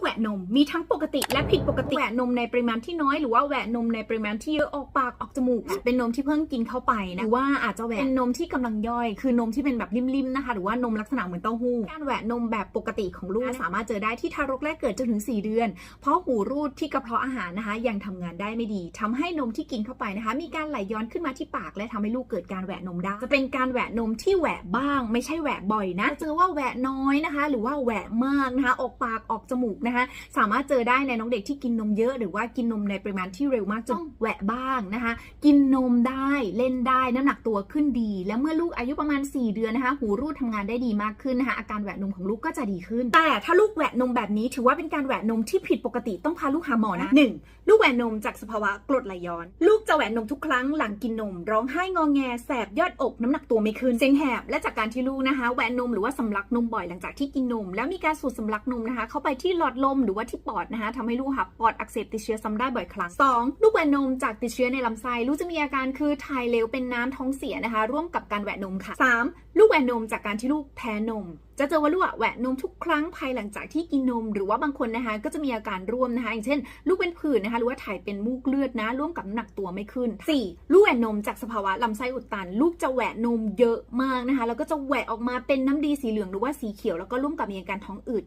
กแหวนนม มีทั้งปกติและผิดปกติแหวนนมในปริมาณที่น้อยหรือว่าแหวนนมในปริมาณที่เยอะออกปากออกจมูก เป็นนมที่เพิ่งกินเข้าไปนะหรือว่าอาจจะแหวนเป็นนมที่กำลังย่อย คือนมที่เป็นแบบริมๆนะคะหรือว่านมลักษณะเหมือนเต้าหู้การแหวนนมแบบปกติของลูกสามารถเจอได้ที่ทารกแรกเกิดจนถึง 4 เดือน เพราะหูรูดที่กระเพาะอาหารนะคะ ยังทำงานได้ไม่ดีทำให้นมที่กินเข้าไปนะคะ มีการไหลย้อนขึ้นมาที่ปาก และทำให้ลูกเกิดการแหวะนมได้จะเป็นการแหวะนมที่แหวะบ้าง ไม่ใช่แหวะบ่อยนะเจอว่าแหวะน้อยนะคะ หรือว่าแหวะมากนะคะออกปากออกจมูกนะคะสามารถเจอได้ในน้องเด็กที่กินนมเยอะ หรือว่ากินนมในปริมาณที่เร็วมากจนแหวะบ้างนะคะ กินนมได้เล่นได้น้ำหนักตัวขึ้นดี และเมื่อลูกอายุประมาณ 4 เดือนนะคะ หูรูดทำงานได้ดีมากขึ้นนะคะอาการแหวะนมของลูกก็จะดีขึ้น แต่ถ้าลูกแหวะนมแบบนี้ ถือว่าเป็นการแหวะนมที่ผิดปกติต้องพาลูกหาหมอนะ 1. ลูกแหวนนมจากสภาวะกรดไหลย้อน ลูกจะแหวนนมทุกครั้งหลังกินนม ร้องไห้งอแงแสบยอดอกน้ำหนักตัวไม่ขึ้นเสียงแหบและจากการที่ลูกนะคะแหวนนมหรือว่าสำลักนมบ่อยหลังจากที่กินนม แล้วมีการสูดสำลักนมนะคะ เข้าไปที่หลอดลมหรือว่าที่ปอดนะคะทำให้ลูกค่ะปอดอักเสบติดเชื้อซ้ำได้บ่อยครั้ง 2. ลูกแหวนนมจากติดเชื้อในลำไส้ลูกจะมีอาการคือถ่ายเหลวเป็นน้ำท้องเสียนะคะ ร่วมกับการแหวนนมค่ะ 3. ลูกแหวนนมจากการที่ลูกแพ้นมจะเจอว่าลูกแหวะนมทุกครั้งภายหลังจากที่กินนม หรือว่าบางคนนะคะก็จะมีอาการร่วมนะคะอย่างเช่น ลูกเป็นผื่นนะคะหรือว่าถ่ายเป็นมูกเลือดนะ ร่วมกับน้ำหนักตัวไม่ขึ้น 4. ลูกแหวะนมจากสภาวะลำไส้อุดตัน ลูกจะแหวะนมเยอะมากนะคะแล้วก็จะแหวะออกมาเป็นน้ำดีสีเหลืองหรือว่าสีเขียวแล้วก็ร่วมกับมีอาการท้องอืด